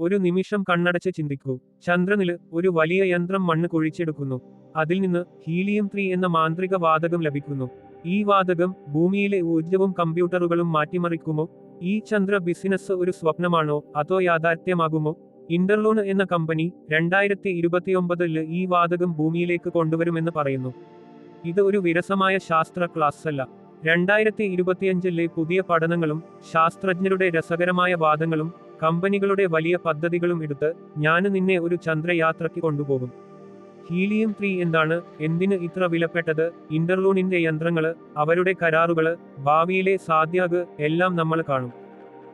ഒരു നിമിഷം കണ്ണടച്ച് ചിന്തിക്കൂ. ചന്ദ്രനിൽ ഒരു വലിയ യന്ത്രം മണ്ണ് കുഴിച്ചെടുക്കുന്നു. അതിൽ നിന്ന് ഹീലിയം ത്രീ എന്ന മാന്ത്രിക വാതകം ലഭിക്കുന്നു. ഈ വാതകം ഭൂമിയിലെ ഊർജവും കമ്പ്യൂട്ടറുകളും മാറ്റിമറിക്കുമോ? ഈ ചന്ദ്ര ബിസിനസ് ഒരു സ്വപ്നമാണോ? അതോ യാഥാർത്ഥ്യമാകുമോ? ഇന്റർലോൺ എന്ന കമ്പനി രണ്ടായിരത്തി ഇരുപത്തിയൊമ്പതിൽ ഈ വാതകം ഭൂമിയിലേക്ക് കൊണ്ടുവരുമെന്ന് പറയുന്നു. ഇത് ഒരു വിരസമായ ശാസ്ത്ര ക്ലാസ് അല്ല രണ്ടായിരത്തി ഇരുപത്തിയഞ്ചിലെ പുതിയ പഠനങ്ങളും ശാസ്ത്രജ്ഞരുടെ രസകരമായ വാദങ്ങളും കമ്പനികളുടെ വലിയ പദ്ധതികളും എടുത്ത് ഞാൻ നിന്നെ ഒരു ചന്ദ്രയാത്രയ്ക്ക് കൊണ്ടുപോകും. ഹീലിയം ത്രീ എന്താണ്? എന്തിന് ഇത്ര വിലപ്പെട്ടത്? ഇന്റർലൂണിന്റെ യന്ത്രങ്ങൾ അവരുടെ കരാറുകൾ ഭാവിയിലെ സാധ്യത എല്ലാം നമ്മൾ കാണും.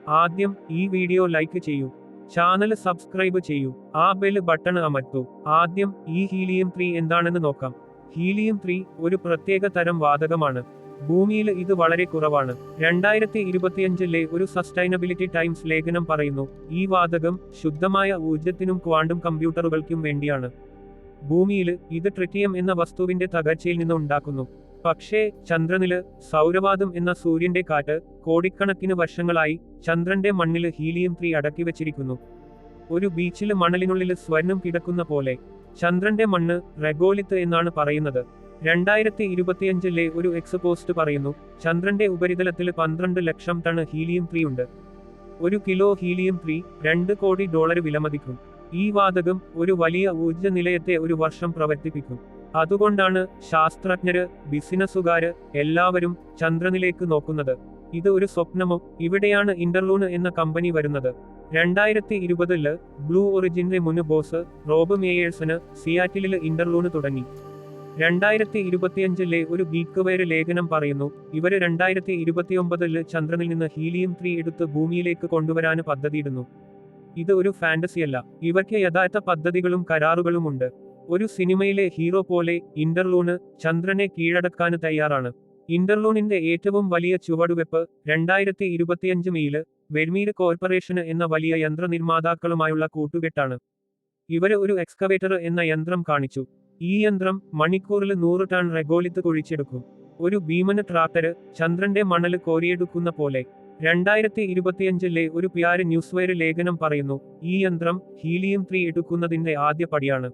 ആദ്യം ഈ വീഡിയോ ലൈക്ക് ചെയ്യൂ. ചാനൽ സബ്സ്ക്രൈബ് ചെയ്യൂ. ആ ബെൽ ബട്ടൺ അമർത്തൂ. ആദ്യം ഈ ഹീലിയം ത്രീ എന്താണെന്ന് നോക്കാം. ഹീലിയം ത്രീ ഒരു പ്രത്യേക തരം വാതകമാണ്. ഭൂമിയിൽ ഇത് വളരെ കുറവാണ്. രണ്ടായിരത്തി ഇരുപത്തിയഞ്ചിലെ ഒരു സസ്റ്റൈനബിലിറ്റി ടൈംസ് ലേഖനം പറയുന്നു ഈ വാതകം ശുദ്ധമായ ഊർജത്തിനും ക്വാണ്ടം കമ്പ്യൂട്ടറുകൾക്കും വേണ്ടിയാണ്. ഭൂമിയിൽ ഇത് ട്രിറ്റിയം എന്ന വസ്തുവിന്റെ തകർച്ചയിൽ നിന്ന് ഉണ്ടാക്കുന്നു. പക്ഷേ ചന്ദ്രനിൽ സൗരവാദം എന്ന സൂര്യന്റെ കാറ്റ് കോടിക്കണക്കിന് വർഷങ്ങളായി ചന്ദ്രന്റെ മണ്ണിൽ ഹീലിയം ത്രീ അടക്കി വച്ചിരിക്കുന്നു. ഒരു ബീച്ചിൽ മണലിനുള്ളിൽ സ്വർണം കിടക്കുന്ന പോലെ ചന്ദ്രന്റെ മണ്ണ് റെഗോലിത്ത് എന്നാണ് പറയുന്നത്. രണ്ടായിരത്തി ഇരുപത്തിയഞ്ചിലെ ഒരു എക്സ്പോസ്റ്റ് പറയുന്നു ചന്ദ്രന്റെ ഉപരിതലത്തിൽ പന്ത്രണ്ട് ലക്ഷം ടൺ ഹീലിയം ത്രീ ഉണ്ട്. ഒരു കിലോ ഹീലിയം ത്രീ രണ്ട് കോടി ഡോളർ വിലമതിക്കും. ഈ വാതകം ഒരു വലിയ ഊർജ നിലയത്തെ ഒരു വർഷം പ്രവർത്തിപ്പിക്കും. അതുകൊണ്ടാണ് ശാസ്ത്രജ്ഞര് ബിസിനസ്സുകാര് എല്ലാവരും ചന്ദ്രനിലേക്ക് നോക്കുന്നത്. ഇത് ഒരു സ്വപ്നമോ? ഇവിടെയാണ് ഇന്റർലൂൺ എന്ന കമ്പനി വരുന്നത്. രണ്ടായിരത്തി ഇരുപതിൽ ബ്ലൂ ഒറിജിന്റെ മുൻ ബോസ് റോബ് മേയേഴ്സിന് സിയാറ്റിലിൽ ഇന്റർലൂണ് തുടങ്ങി. രണ്ടായിരത്തി ഇരുപത്തിയഞ്ചിലെ ഒരു ഗീക്ക് വയറ് ലേഖനം പറയുന്നു ഇവർ രണ്ടായിരത്തി ഇരുപത്തിയൊമ്പതിൽ ചന്ദ്രനിൽ നിന്ന് ഹീലിയം ത്രീ എടുത്ത് ഭൂമിയിലേക്ക് കൊണ്ടുവരാന് പദ്ധതിയിടുന്നു. ഇത് ഒരു ഫാന്റസിയല്ല. ഇവർക്ക് യഥാർത്ഥ പദ്ധതികളും കരാറുകളുമുണ്ട് ഒരു സിനിമയിലെ ഹീറോ പോലെ ഇന്റർലൂണ് ചന്ദ്രനെ കീഴടക്കാൻ തയ്യാറാണ്. ഇന്റർലൂണിന്റെ ഏറ്റവും വലിയ ചുവടുവെപ്പ് രണ്ടായിരത്തി ഇരുപത്തിയഞ്ച് മെയിൽ വെർമീർ കോർപ്പറേഷന് എന്ന വലിയ യന്ത്ര നിർമ്മാതാക്കളുമായുള്ള കൂട്ടുകെട്ടാണ്. ഇവർ ഒരു എക്സ്കവേറ്റർ എന്ന യന്ത്രം കാണിച്ചു. ഈ യന്ത്രം മണിക്കൂറിൽ നൂറ് ടൺ റെഗോളിത്ത് കുഴിച്ചെടുക്കും. ഒരു ഭീമന ട്രാക്ടർ ചന്ദ്രന്റെ മണൽ കോരിയെടുക്കുന്ന പോലെ രണ്ടായിരത്തി ഇരുപത്തിയഞ്ചിലെ ഒരു പിയാര് ന്യൂസ് വയർ ലേഖനം പറയുന്നു ഈ യന്ത്രം ഹീലിയം ത്രീ എടുക്കുന്നതിന്റെ ആദ്യ പടിയാണ്.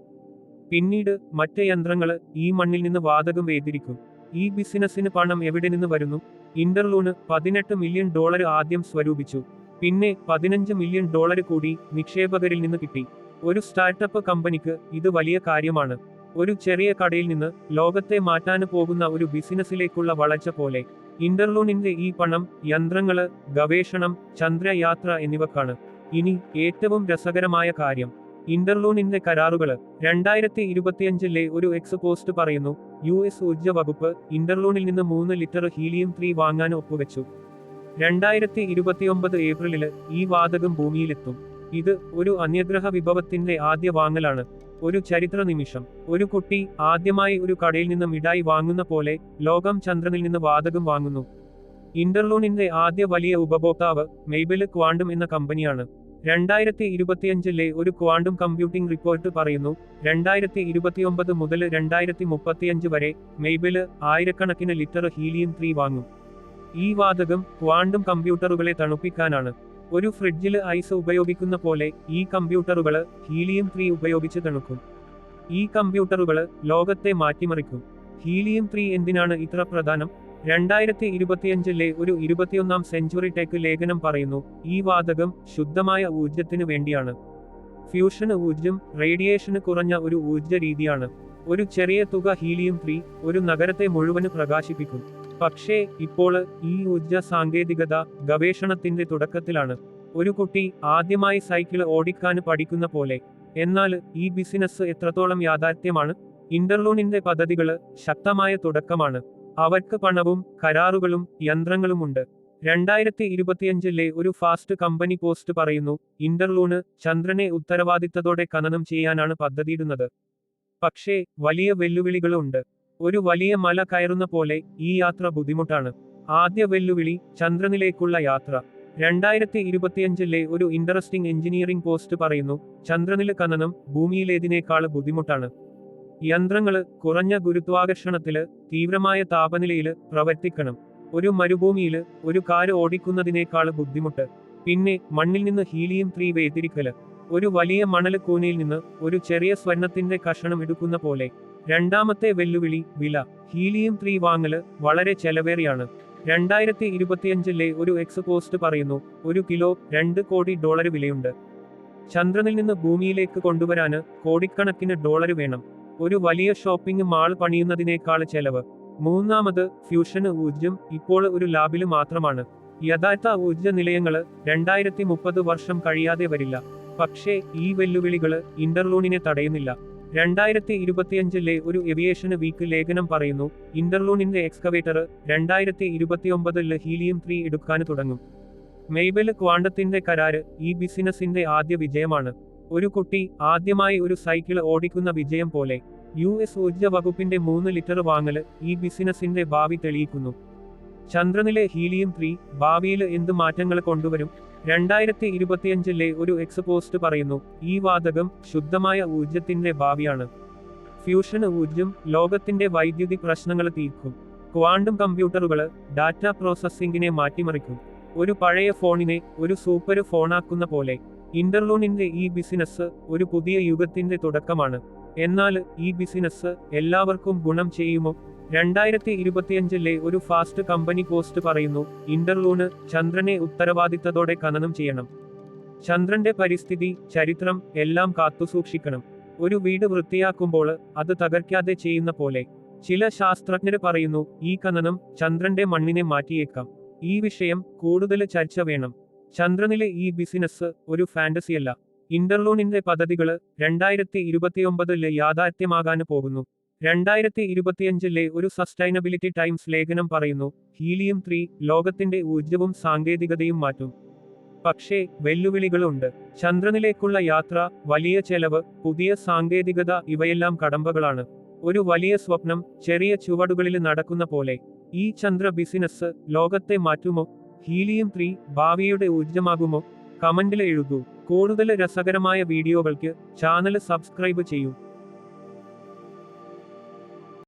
പിന്നീട് മറ്റ് യന്ത്രങ്ങൾ ഈ മണ്ണിൽ നിന്ന് വാതകം വേദിരിക്കും ഈ ബിസിനസ്സിന് പണം എവിടെ നിന്ന് വരുന്നു? ഇന്റർലൂണ് പതിനെട്ട് മില്യൺ ഡോളർ ആദ്യം സ്വരൂപിച്ചു. പിന്നെ പതിനഞ്ച് മില്യൺ ഡോളർ കൂടി നിക്ഷേപകരിൽ നിന്ന് കിട്ടി. ഒരു സ്റ്റാർട്ടപ്പ് കമ്പനിക്ക് ഇത് വലിയ കാര്യമാണ്. ഒരു ചെറിയ കടയിൽ നിന്ന് ലോകത്തെ മാറ്റാന് പോകുന്ന ഒരു ബിസിനസ്സിലേക്കുള്ള വളർച്ച പോലെ. ഇന്റർലൂണിന്റെ ഈ പണം യന്ത്രങ്ങൾ ഗവേഷണം ചന്ദ്രയാത്ര എന്നിവക്കാണ്. ഇനി ഏറ്റവും രസകരമായ കാര്യം. ഇന്റർലൂണിന്റെ കരാറുകൾ രണ്ടായിരത്തി ഇരുപത്തിയഞ്ചിലെ ഒരു എക്സ് പോസ്റ്റ് പറയുന്നു യു എസ് ഊർജ വകുപ്പ് ഇന്റർലൂണിൽ നിന്ന് മൂന്ന് ലിറ്റർ ഹീലിയം ത്രീ വാങ്ങാൻ ഒപ്പുവെച്ചു. രണ്ടായിരത്തി ഇരുപത്തിയൊമ്പത് ഏപ്രിലിൽ ഈ വാതകം ഭൂമിയിലെത്തും. ഇത് ഒരു അന്യഗ്രഹ വിഭവത്തിന്റെ ആദ്യ വാങ്ങലാണ്. ഒരു ചരിത്ര നിമിഷം ഒരു കുട്ടി ആദ്യമായി ഒരു കടയിൽ നിന്ന് മിഠായി വാങ്ങുന്ന പോലെ ലോകം ചന്ദ്രനിൽ നിന്ന് വാതകം വാങ്ങുന്നു. ഇന്റർലൂണിന്റെ ആദ്യ വലിയ ഉപഭോക്താവ് മെയ്ബിൽ ക്വാണ്ടും എന്ന കമ്പനിയാണ്. രണ്ടായിരത്തി ഇരുപത്തിയഞ്ചിലെ ഒരു ക്വാണ്ടും കമ്പ്യൂട്ടിംഗ് റിപ്പോർട്ട് പറയുന്നു രണ്ടായിരത്തി ഇരുപത്തിയൊമ്പത് മുതൽ രണ്ടായിരത്തി മുപ്പത്തിയഞ്ച് വരെ മെയ്ബിൽ ആയിരക്കണക്കിന് ലിറ്റർ ഹീലിയം ത്രീ വാങ്ങും. ഈ വാതകം ക്വാണ്ടും കമ്പ്യൂട്ടറുകളെ തണുപ്പിക്കാനാണ്. ഒരു ഫ്രിഡ്ജിൽ ഐസ് ഉപയോഗിക്കുന്ന പോലെ ഈ കമ്പ്യൂട്ടറുകൾ ഹീലിയം ത്രീ ഉപയോഗിച്ച് തണുക്കും. ഈ കമ്പ്യൂട്ടറുകൾ ലോകത്തെ മാറ്റിമറിക്കും. ഹീലിയം ത്രീ എന്തിനാണ് ഇത്ര പ്രധാനം? രണ്ടായിരത്തി ഇരുപത്തിയഞ്ചിലെ ഒരു ഇരുപത്തിയൊന്നാം സെഞ്ചുറി ടെക് ലേഖനം പറയുന്നു ഈ വാതകം ശുദ്ധമായ ഊർജത്തിനു വേണ്ടിയാണ്. ഫ്യൂഷൻ ഊർജം റേഡിയേഷന് കുറഞ്ഞ ഒരു ഊർജ രീതിയാണ്. ഒരു ചെറിയ തുക ഹീലിയം ത്രീ ഒരു നഗരത്തെ മുഴുവൻ പ്രകാശിപ്പിക്കും. പക്ഷേ ഇപ്പോൾ ഈ ഊർജ സാങ്കേതികത ഗവേഷണത്തിന്റെ തുടക്കത്തിലാണ്. ഒരു കുട്ടി ആദ്യമായി സൈക്കിൾ ഓടിക്കാൻ പഠിക്കുന്ന പോലെ. എന്നാൽ ഈ ബിസിനസ് എത്രത്തോളം യാഥാർത്ഥ്യമാണ്? ഇന്റർലൂണിന്റെ പദ്ധതികൾ ശക്തമായ തുടക്കമാണ്. അവർക്ക് പണവും കരാറുകളും യന്ത്രങ്ങളുമുണ്ട്. രണ്ടായിരത്തി ഇരുപത്തിയഞ്ചിലെ ഒരു ഫാസ്റ്റ് കമ്പനി പോസ്റ്റ് പറയുന്നു ഇന്റർലൂണ് ചന്ദ്രനെ ഉത്തരവാദിത്തത്തോടെ ഖനനം ചെയ്യാനാണ് പദ്ധതിയിടുന്നത്. പക്ഷേ വലിയ വെല്ലുവിളികളുണ്ട്. ഒരു വലിയ മല കയറുന്ന പോലെ ഈ യാത്ര ബുദ്ധിമുട്ടാണ്. ആദ്യ വെല്ലുവിളി ചന്ദ്രനിലേക്കുള്ള യാത്ര. രണ്ടായിരത്തി ഇരുപത്തിയഞ്ചിലെ ഒരു ഇൻട്രസ്റ്റിംഗ് എഞ്ചിനീയറിംഗ് പോസ്റ്റ് പറയുന്നു ചന്ദ്രനിലെ കനനം ഭൂമിയിലേതിനേക്കാൾ ബുദ്ധിമുട്ടാണ്. യന്ത്രങ്ങൾ കുറഞ്ഞ ഗുരുത്വാകർഷണത്തിൽ തീവ്രമായ താപനിലയിൽ പ്രവർത്തിക്കണം. ഒരു മരുഭൂമിയിൽ ഒരു കാര് ഓടിക്കുന്നതിനേക്കാൾ ബുദ്ധിമുട്ട്. പിന്നെ മണ്ണിൽ നിന്ന് ഹീലിയം ത്രീ വേതിരിക്കൽ ഒരു വലിയ മണൽക്കൂനയിൽ കൂനയിൽ നിന്ന് ഒരു ചെറിയ സ്വർണത്തിന്റെ കഷണം എടുക്കുന്ന പോലെ. രണ്ടാമത്തെ വെല്ലുവിളി വില. ഹീലിയം ത്രീ വാങ്ങൽ വളരെ ചെലവേറിയാണ്. രണ്ടായിരത്തി ഇരുപത്തിയഞ്ചിലെ ഒരു എക്സ് പോസ്റ്റ് പറയുന്നു ഒരു കിലോ രണ്ട് കോടി ഡോളർ വിലയുണ്ട്. ചന്ദ്രനിൽ നിന്ന് ഭൂമിയിലേക്ക് കൊണ്ടുവരാന് കോടിക്കണക്കിന് ഡോളർ വേണം. ഒരു വലിയ ഷോപ്പിംഗ് മാൾ പണിയുന്നതിനേക്കാൾ ചെലവ്. മൂന്നാമത് ഫ്യൂഷന് ഊർജം ഇപ്പോൾ ഒരു ലാബിൽ മാത്രമാണ്. യഥാർത്ഥ ഊർജ നിലയങ്ങൾ രണ്ടായിരത്തി മുപ്പത് വർഷം കഴിയാതെ വരില്ല. പക്ഷേ ഈ വെല്ലുവിളികൾ ഇന്റർലൂണിനെ തടയുന്നില്ല. രണ്ടായിരത്തി ഇരുപത്തിയഞ്ചിലെ ഒരു എവിയേഷൻ വീക്ക് ലേഖനം പറയുന്നു ഇന്റർലൂണിന്റെ എക്സ്കവേറ്റർ രണ്ടായിരത്തി ഇരുപത്തിയൊമ്പതിൽ ഹീലിയം ത്രീ എടുക്കാൻ തുടങ്ങും. മെയ്ബൽ ക്വാണ്ടത്തിന്റെ കരാര് ഈ ബിസിനസിന്റെ ആദ്യ വിജയമാണ്. ഒരു കുട്ടി ആദ്യമായി ഒരു സൈക്കിൾ ഓടിക്കുന്ന വിജയം പോലെ യു എസ് ഊർജ വകുപ്പിന്റെ മൂന്ന് ലിറ്റർ വാങ്ങൽ ഈ ബിസിനസിന്റെ ഭാവി തെളിയിക്കുന്നു. ചന്ദ്രനിലെ ഹീലിയം ത്രീ ഭാവിയിൽ എന്ത് മാറ്റങ്ങൾ കൊണ്ടുവരും? രണ്ടായിരത്തി ഇരുപത്തിയഞ്ചിലെ ഒരു എക്സ്പോസ്റ്റ് പറയുന്നു ഈ വാതകം ശുദ്ധമായ ഊർജത്തിന്റെ ഭാവിയാണ്. ഫ്യൂഷൻ ഊർജം ലോകത്തിന്റെ വൈദ്യുതി പ്രശ്നങ്ങൾ തീർക്കും. ക്വാണ്ടം കമ്പ്യൂട്ടറുകൾ ഡാറ്റ പ്രോസസ്സിംഗിനെ മാറ്റിമറിക്കും. ഒരു പഴയ ഫോണിനെ ഒരു സൂപ്പർ ഫോണാക്കുന്ന പോലെ ഇന്റർലൂണിന്റെ ഈ ബിസിനസ് ഒരു പുതിയ യുഗത്തിന്റെ തുടക്കമാണ്. എന്നാൽ ഈ ബിസിനസ് എല്ലാവർക്കും ഗുണം ചെയ്യുമോ? രണ്ടായിരത്തി ഇരുപത്തിയഞ്ചിലെ ഒരു ഫാസ്റ്റ് കമ്പനി പോസ്റ്റ് പറയുന്നു ഇന്റർലൂണ് ചന്ദ്രനെ ഉത്തരവാദിത്തത്തോടെ ഖനനം ചെയ്യണം. ചന്ദ്രന്റെ പരിസ്ഥിതി ചരിത്രം എല്ലാം കാത്തുസൂക്ഷിക്കണം. ഒരു വീട് വൃത്തിയാക്കുമ്പോൾ അത് തകർക്കാതെ ചെയ്യുന്ന പോലെ ചില ശാസ്ത്രജ്ഞർ പറയുന്നു ഈ ഖനനം ചന്ദ്രന്റെ മണ്ണിനെ മാറ്റിയേക്കാം. ഈ വിഷയം കൂടുതൽ ചർച്ച വേണം. ചന്ദ്രനിലെ ഈ ബിസിനസ് ഒരു ഫാന്റസിയല്ല ഇന്റർലൂണിന്റെ പദ്ധതികൾ രണ്ടായിരത്തി ഇരുപത്തിയൊമ്പതിൽ യാഥാർത്ഥ്യമാകാൻ പോകുന്നു. രണ്ടായിരത്തി ഇരുപത്തിയഞ്ചിലെ ഒരു സസ്റ്റൈനബിലിറ്റി ടൈംസ് ലേഖനം പറയുന്നു ഹീലിയം ത്രീ ലോകത്തിന്റെ ഊർജവും സാങ്കേതികതയും മാറ്റും. പക്ഷേ വെല്ലുവിളികളുണ്ട്. ചന്ദ്രനിലേക്കുള്ള യാത്ര വലിയ ചെലവ് പുതിയ സാങ്കേതികത ഇവയെല്ലാം കടമ്പകളാണ്. ഒരു വലിയ സ്വപ്നം ചെറിയ ചുവടുകളിൽ നടക്കുന്ന പോലെ. ഈ ചന്ദ്ര ബിസിനസ് ലോകത്തെ മാറ്റുമോ? ഹീലിയം ത്രീ ഭാവിയുടെ ഊർജമാകുമോ കമന്റിൽ എഴുതൂ. കൂടുതൽ രസകരമായ വീഡിയോകൾക്ക് ചാനൽ സബ്സ്ക്രൈബ് ചെയ്യൂ.